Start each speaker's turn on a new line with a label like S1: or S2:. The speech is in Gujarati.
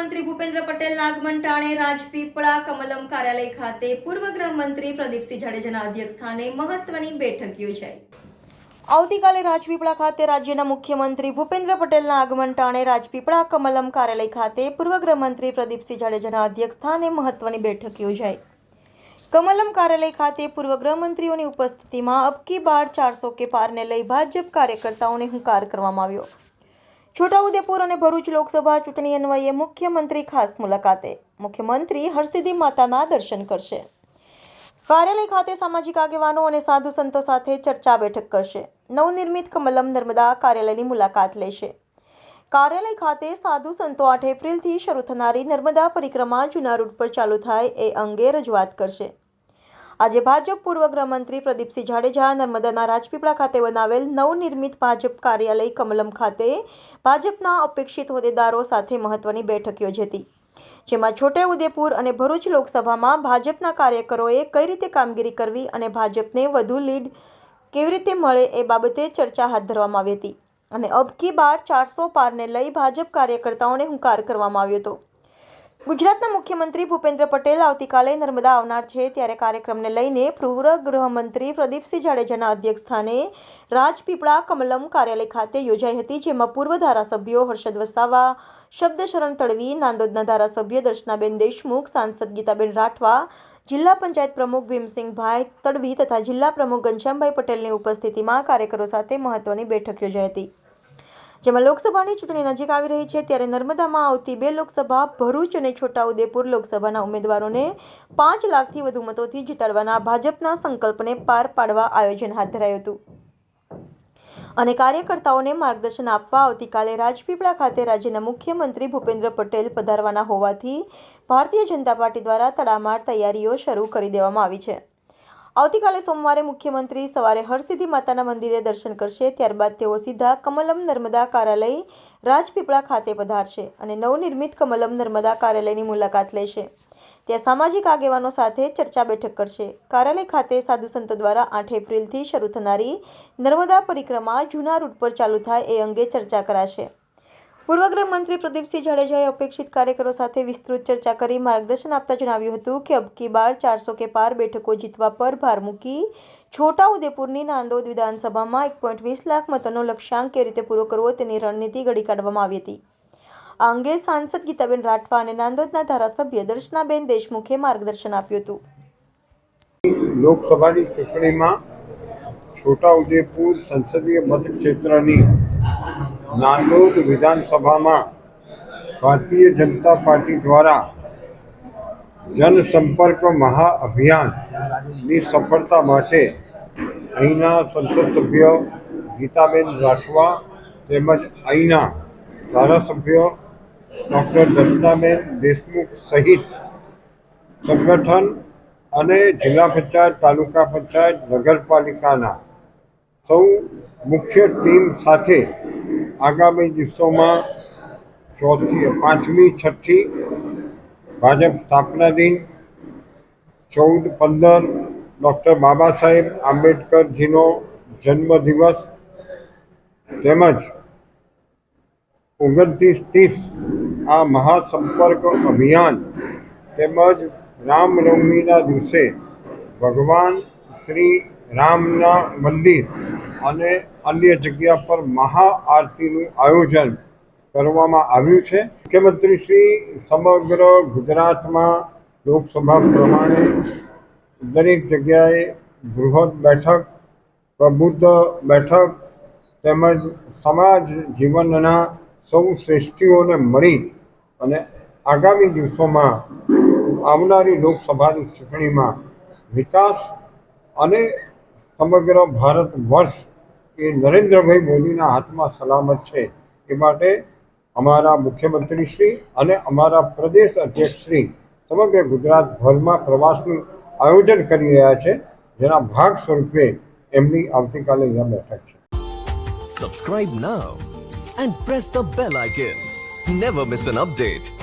S1: મુખ્યમંત્રી ભૂપેન્દ્ર પટેલના આગમન ટાણે રાજપીપળા કમલમ કાર્યાલય ખાતે પૂર્વ ગૃહમંત્રી પ્રદીપસિંહ જાડેજાના અધ્યક્ષસ્થાને મહત્વની બેઠક યોજાઈ. આવતીકાલે રાજપીપળા ખાતે રાજ્યના મુખ્યમંત્રી ભૂપેન્દ્ર પટેલના આગમન ટાણે રાજપીપળા કમલમ કાર્યાલય ખાતે પૂર્વ ગૃહમંત્રી પ્રદીપસિંહ જાડેજાના અધ્યક્ષસ્થાને મહત્વની બેઠક યોજાઈ. કમલમ કાર્યાલય ખાતે પૂર્વ ગૃહમંત્રીઓની ઉપસ્થિતિમાં અબકી બાર ચારસો કે પારને લઈ ભાજપ કાર્યકર્તાઓને હુંકાર કરવામાં આવ્યો. છોટાઉદેપુર અને ભરૂચ લોકસભા ચૂંટણી અન્વયે મુખ્યમંત્રી ખાસ મુલાકાતે. મુખ્યમંત્રી હરસિદ્ધિ માતાના દર્શન કરશે. કાર્યાલય ખાતે સામાજિક આગેવાનો અને સાધુ સંતો સાથે ચર્ચા બેઠક કરશે. નવનિર્મિત કમલમ નર્મદા કાર્યાલયની મુલાકાત લેશે. કાર્યાલય ખાતે સાધુ સંતો આઠ એપ્રિલથી શરૂ થનારી નર્મદા પરિક્રમા જૂના રૂટ પર ચાલુ થાય એ અંગે રજૂઆત કરશે. આજે ભાજપ પૂર્વ ગૃહમંત્રી પ્રદીપસિંહ જાડેજા નર્મદાના રાજપીપળા ખાતે બનાવેલ નવનિર્મિત ભાજપ કાર્યાલય કમલમ ખાતે ભાજપના અપેક્ષિત હોદ્દેદારો સાથે મહત્વની બેઠક યોજી હતી જેમાં છોટાઉદેપુર અને ભરૂચ લોકસભામાં ભાજપના કાર્યકરોએ કઈ રીતે કામગીરી કરવી અને ભાજપને વધુ લીડ કેવી રીતે મળે એ બાબતે ચર્ચા હાથ ધરવામાં આવી હતી. અને અબકી બાર ચારસો પારને લઈ ભાજપ કાર્યકર્તાઓને હુંકાર કરવામાં આવ્યો હતો. ગુજરાતના મુખ્યમંત્રી ભૂપેન્દ્ર પટેલ આવતીકાલે નર્મદા આવનાર છે. ત્યારે કાર્યક્રમને લઈને પૂર્વ ગૃહમંત્રી પ્રદીપસિંહ જાડેજાના અધ્યક્ષસ્થાને રાજપીપળા કમલમ કાર્યાલય ખાતે યોજાઈ હતી, જેમાં પૂર્વ ધારાસભ્યો હર્ષદ વસાવા, શબ્દશરણ તડવી, નાંદોદના ધારાસભ્ય દર્શનાબેન દેશમુખ, સાંસદ ગીતાબેન રાઠવા, જિલ્લા પંચાયત પ્રમુખ ભીમસિંહભાઈ તડવી તથા જિલ્લા પ્રમુખ ઘનશ્યામભાઈ પટેલની ઉપસ્થિતિમાં કાર્યકરો સાથે મહત્વની બેઠક યોજાઈ હતી. જેમાં લોકસભાની ચૂંટણી નજીક આવી રહી છે, ત્યારે નર્મદામાં આવતી બે લોકસભા, ભરૂચ અને છોટાઉદેપુર લોકસભાના ઉમેદવારોને પાંચ લાખથી વધુ મતોથી જીતાડવાના ભાજપના સંકલ્પને પાર પાડવા આયોજન હાથ ધરાયું હતું. અને કાર્યકર્તાઓને માર્ગદર્શન આપવા આવતીકાલે રાજપીપળા ખાતે રાજ્યના મુખ્યમંત્રી ભૂપેન્દ્ર પટેલ પધારવાના હોવાથી ભારતીય જનતા પાર્ટી દ્વારા તડામાર તૈયારીઓ શરૂ કરી દેવામાં આવી છે. આવતીકાલે સોમવારે મુખ્યમંત્રી સવારે હરસિદ્ધિ માતાના મંદિરે દર્શન કરશે, ત્યારબાદ તેઓ સીધા કમલમ નર્મદા કાર્યાલય રાજપીપળા ખાતે પધારશે અને નવનિર્મિત કમલમ નર્મદા કાર્યાલયની મુલાકાત લેશે. ત્યાં સામાજિક આગેવાનો સાથે ચર્ચા બેઠક કરશે. કાર્યાલય ખાતે સાધુ સંતો દ્વારા આઠ એપ્રિલથી શરૂ થનારી નર્મદા પરિક્રમા જૂના રૂટ પર ચાલુ થાય એ અંગે ચર્ચા કરાશે. પૂર્વ ગૃહમંત્રી પ્રદીપસિંહ જાડેજાએ અપેક્ષિત કાર્યકરો સાથે વિસ્તૃત ચર્ચા કરી માર્ગદર્શન આપતા જણાવ્યું હતું કે અબકી બાર ચારસો કે પાર બેઠકો જીતવા પર ભાર મૂકી છોટાઉદેપુરની નાંદોદ વિધાનસભામાં એક પોઈન્ટ વીસ લાખ મતોનો લક્ષ્યાંક કે રીતે પૂરો કરવો તેની રણનીતિ ઘડી કાઢવામાં આવી હતી. આ અંગે સાંસદ ગીતાબેન રાઠવા અને નાંદોદના ધારાસભ્ય દર્શનાબેન દેશમુખે માર્ગદર્શન આપ્યું હતું.
S2: લોકસભાની ચૂંટણીમાં છોટાઉદેપુર સંસદીય મતક્ષેત્રની નાંદોદ વિધાનસભામાં ભારતીય જનતા પાર્ટી દ્વારા જનસંપર્ક મહાઅભિયાનની સફળતા માટે અહીંના સંસદ સભ્ય ગીતાબેન રાઠવા તેમજ અહીંના ધારાસભ્ય ડૉક્ટર દર્શનાબેન દેશમુખ સહિત સંગઠન અને જિલ્લા પંચાયત, તાલુકા પંચાયત, નગરપાલિકાના સૌ મુખ્ય ટીમ સાથે આગામી દિવસોમાં ચોથી, પાંચમી, છઠ્ઠી ભાજપ સ્થાપના દિન, ચૌદ, પંદર ડૉક્ટર બાબા સાહેબ આંબેડકરજીનો જન્મદિવસ તેમજ ઓગણત્રીસ ત્રીસ આ મહાસંપર્ક અભિયાન તેમજ રામનવમીના દિવસે ભગવાન શ્રી રામના મંદિર અને અન્ય જગ્યા પર મહાઆરતીનું આયોજન કરવામાં આવ્યું છે. મુખ્યમંત્રીશ્રી સમગ્ર ગુજરાતમાં લોકસભા પ્રમાણે દરેક જગ્યાએ બૃહદ બેઠક, પ્રબુદ્ધ બેઠક તેમજ સમાજ જીવનના સૌ શ્રેષ્ઠીઓને મળી અને આગામી દિવસોમાં આવનારી લોકસભાની ચૂંટણીમાં વિકાસ અને સમગ્ર ભારત વર્ષ એ નરેન્દ્રભાઈ મોદીના હાથમાં સલામત છે એ માટે અમારા મુખ્યમંત્રીશ્રી અને અમારા પ્રદેશ અધ્યક્ષશ્રી સમગ્ર ગુજરાતભરમાં પ્રવાસનું આયોજન કરી રહ્યા છે, જેના ભાગ સ્વરૂપે એમની આવતીકાલે અહીંયા બેઠક છે
S3: subscribe now and press the bell icon never miss an update.